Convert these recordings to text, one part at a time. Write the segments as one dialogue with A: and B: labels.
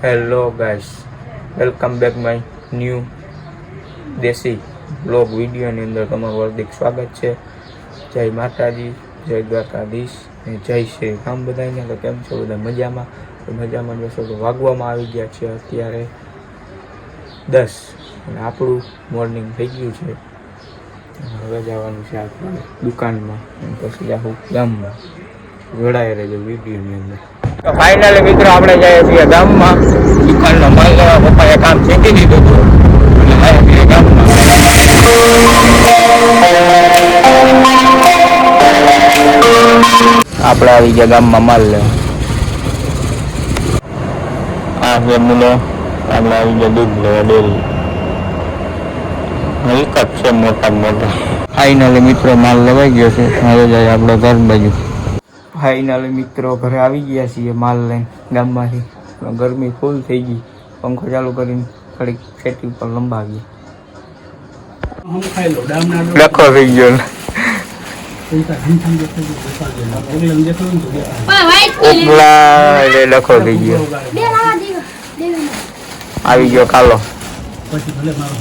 A: Hello guys welcome back my new desi vlog વિડીયોની અંદર તમારું હાર્દિક સ્વાગત છે. જય માતાજી, જય દ્વારકાધીશ અને જય શ્રી રામ બધાને તો કેમ છો બધા? મજામાં? તો મજામાં બેસો તો વાગવામાં આવી ગયા છે અત્યારે દસ અને આપણું મોર્નિંગ થઈ ગયું છે. હવે જવાનું છે આપણે દુકાનમાં પછી જાઉં ગામમાં. જોડાઈ રહેજો વિડીયોની અંદર. તો ફાઇનલી મિત્રો આપણે જઈએ છીએ ગામમાં. દુકાનનો માલ લેવા પપ્પાએ કામ શીખી દીધું હતું. એટલે ગામમાં. આપણે આવી ગયા ગામમાં માલ લેવા. આ મુલો. આપણે આવી ગયા દૂધ લેવા ડેરી. હલકત છે મોટા મોટા. ફાઇનલી મિત્રો માલ લેવાઈ ગયો છે. હવે જાય આપણે ઘર બાજુ. ફાઇનલી મિત્રો ઘરે આવી ગયા છીએ માલ લઈને ગામમાંથી. ગરમી ફૂલ થઈ ગઈ. પંખો ચાલુ કરીને થોડીક ખેતી ઉપર લંબાવીએ.
B: હું ખાઈ લઉં ડામના ડો
A: લખો થઈ ગયો લખો થઈ ગયો. આવી ગયો કાલો.
B: પછી ભલે મારો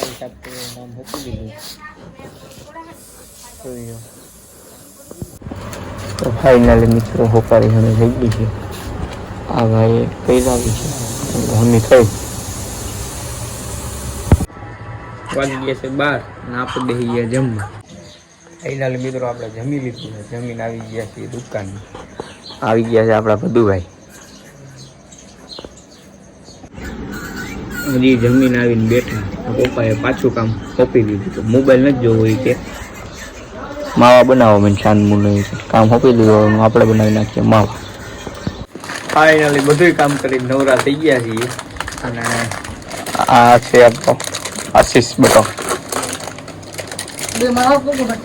B: ભૂખ આવવાનું
A: તો ફાઇનલી મિત્રો હોકારી હમી થઈ ગઈ છે. આ ભાઈ કહી લાવી છે. હમી થઈ. વાગી ગયા છે બાર. અને આપણે બેસી ગયા જમવા. ફાઇનલી મિત્રો આપણે જમી લીધું જમીન આવી ગયા છીએ દુકાનમાં આવી ગયા છે આપણા ભદુભાઈ. હજી જમીન આવીને બેઠા. પપ્પાએ પાછું કામ સોંપી દીધું. તો મોબાઈલ નથી જોવો એ કે. માવા બનાવો મને શાંત મુનું કામ સોંપી દીધું આપણે બનાવી નાખીએ માવા. ફાઇનલી બધું કામ કરી નવરા થઈ ગયા છીએ. અને આ છે આપણો આશીષ બટો.
C: બે માવા પોકો બટ.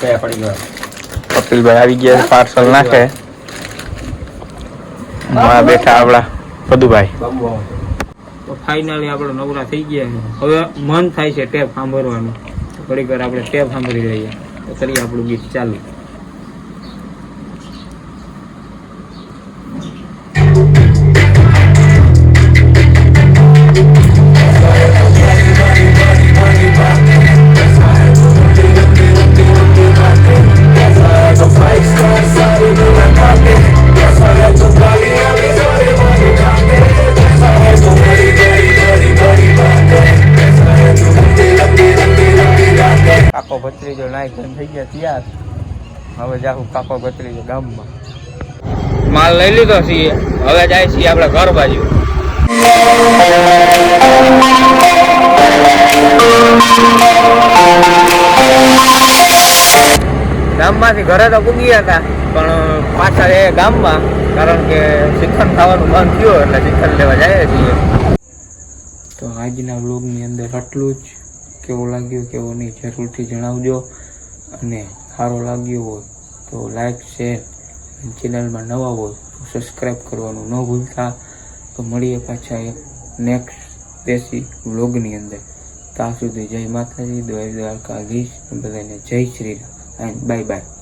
A: કયા પડી ગયો. કપિલભાઈ આવી ગયા પાર્સલ નાખે. બેઠા આપણા બધુભાઈ તો ફાઇનલી આપણે નવરા થઈ ગયા હવે મન થાય છે ટેપ સાંભળવાનું. તો ઘડીક વાર આપણે ટેપ સાંભળી લઈએ. તો કરીએ આપણું ગીત ચાલુ. કાકો ભત્રીજો નાઈ ધોઈને થઈ ગયા તૈયાર. હવે જાઉં કાકો ભત્રીજો ગામમાં. માલ લઈ લીધો છીએ. હવે જાય છીએ આપણે ઘર બાજુ. ગામમાંથી ઘરે તો પૂગી હતા પણ પાછા એ ગામમાં કારણ કે શિખર ખાવાનું બંધ થયું એટલે શિખંડ લેવા જાય છીએ. તો આજના વ્લોગની અંદર આટલું જ. કેવો લાગ્યો કેવો નહીં જરૂરથી જણાવજો. અને સારો લાગ્યો હોય તો લાઈક, શેર ચેનલમાં નવા હોય તો સબસ્ક્રાઈબ કરવાનું ન ભૂલતા. તો મળીએ પાછા એક નેક્સ્ટ દેશી વ્લોગની અંદર. ત્યાં સુધી જય માતાજી દ્વારકાધીશ બધાને જય શ્રી રામ. Bye bye